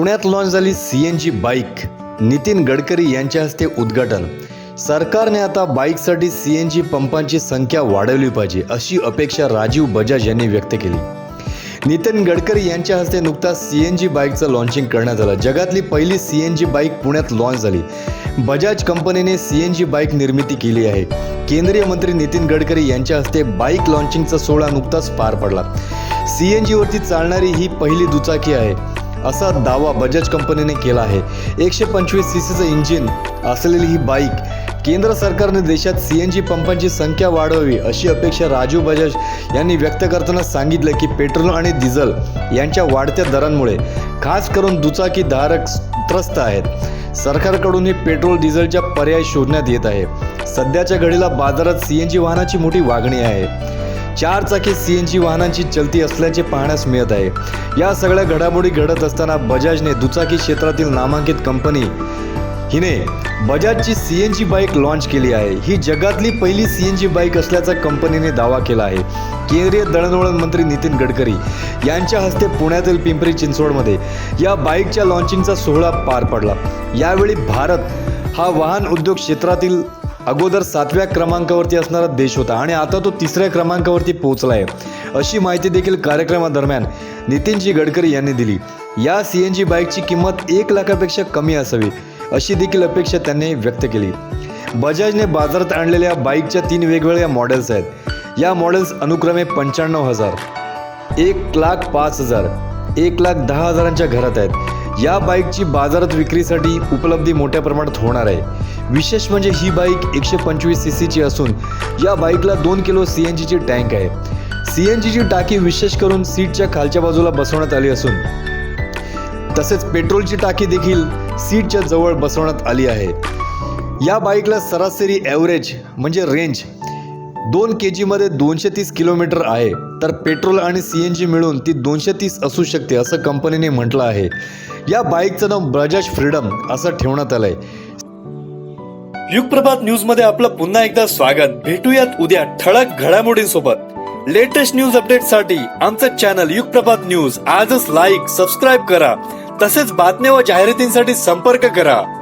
पुण्यात लॉन्च झाली C N G bike Nitin Gadkari यांच्या हस्ते उद्घाटन. सरकारने आता बाईकसाठी सी एन जी पंपांची संख्या वाढवली पाहिजे अशी अपेक्षा राजीव बजाज यांनी व्यक्त केली. नितीन गडकरी यांच्या हस्ते नुकताच सी एन जी बाईकचं लॉन्चिंग करण्यात आलं. जगातली पहिली सी एन जी बाईक पुण्यात लॉन्च झाली. बजाज कंपनीने सी एन जी बाईक निर्मिती केली आहे. केंद्रीय मंत्री नितीन गडकरी यांच्या हस्ते बाईक लॉन्चिंगचा सोहळा नुकताच पार पडला. सी एन जीवरती चालणारी ही पहिली दुचाकी आहे. असा दावा बजाज कंपनीने केला आहे. एकशे पंचवीस सी सीचं इंजिन असलेली ही बाईक केंद्र सरकारने देशात सी एन जी पंपांची संख्या वाढवावी अशी अपेक्षा राजू बजाज यांनी व्यक्त करताना सांगितलं की पेट्रोल आणि डिझेल यांच्या वाढत्या दरांमुळे खास करून दुचाकी धारक त्रस्त आहेत. सरकारकडूनही पेट्रोल डिझेलच्या पर्याय शोधण्यात येत आहे. सध्याच्या घडीला बाजारात सी एन जी वाहनाची मोठी मागणी आहे. चार चाकी सी एन जी वाहनांची चलती असल्याचे पाहण्यास मिळत आहे. या सगळ्या घडामोडी घडत असताना बजाजने दुचाकी क्षेत्रातील नामांकित कंपनी हिने बजाजची C N G bike launch केली आहे. ही जगातली पहिली सी एन जी बाईक असल्याचा कंपनीने दावा केला आहे. केंद्रीय दळणवळण मंत्री नितीन गडकरी यांच्या हस्ते पुण्यातील पिंपरी चिंचवडमध्ये या बाईकच्या लॉन्चिंगचा सोहळा पार पडला. यावेळी भारत हा वाहन उद्योग क्षेत्रातील अगोदर सातव्या क्रमांकावरती असणारा देश होता आणि आता तो तिसऱ्या क्रमांकावरती पोहोचला आहे अशी माहिती देखील कार्यक्रमादरम्यान नितीनजी गडकरी यांनी दिली. या सी एन जी बाईकची किंमत एक लाखापेक्षा कमी असावी अशी देखील अपेक्षा त्यांनी व्यक्त केली. बजाजने बाजारात आणलेल्या बाईकच्या तीन वेगवेगळ्या मॉडेल्स आहेत. या मॉडेल्स अनुक्रमे पंच्याण्णव हजार एक लाख पाच हजार एक लाख दहा हजारांच्या घरात आहेत. या बाईकची बाजारात विक्रीसाठी उपलब्धी मोठ्या प्रमाणात होणार आहे. विशेष म्हणजे ही बाईक एकशे पंचवीस सी सीची असून या बाईकला दोन किलो सी एन जीची टँक आहे. सी एन जीची टाकी विशेष करून सीटच्या खालच्या बाजूला बसवण्यात आली असून तसेच पेट्रोलची टाकी देखील सीटच्या जवळ बसवण्यात आली आहे. या बाईकला सरासरी ॲव्हरेज म्हणजे रेंज दोन के जीमध्ये दोनशे तीस किलोमीटर आहे. तर पेट्रोल आणि सी एन जी मिळून ती दोनशे तीस असू शकते असं कंपनीने म्हटलं आहे. या बाईकचं नाव बजाज फ्रीडम असं ठेवण्यात आलं आहे युगप्रभात न्यूजमध्ये आपलं पुन्हा एकदा स्वागत. भेटूयात उद्या ठळक घडामोडींसोबत. लेटेस्ट न्यूज अपडेटसाठी आमचं चॅनल युगप्रभात न्यूज आजच लाईक सबस्क्राईब करा. तसेच बातम्या व जाहिरातींसाठी संपर्क करा.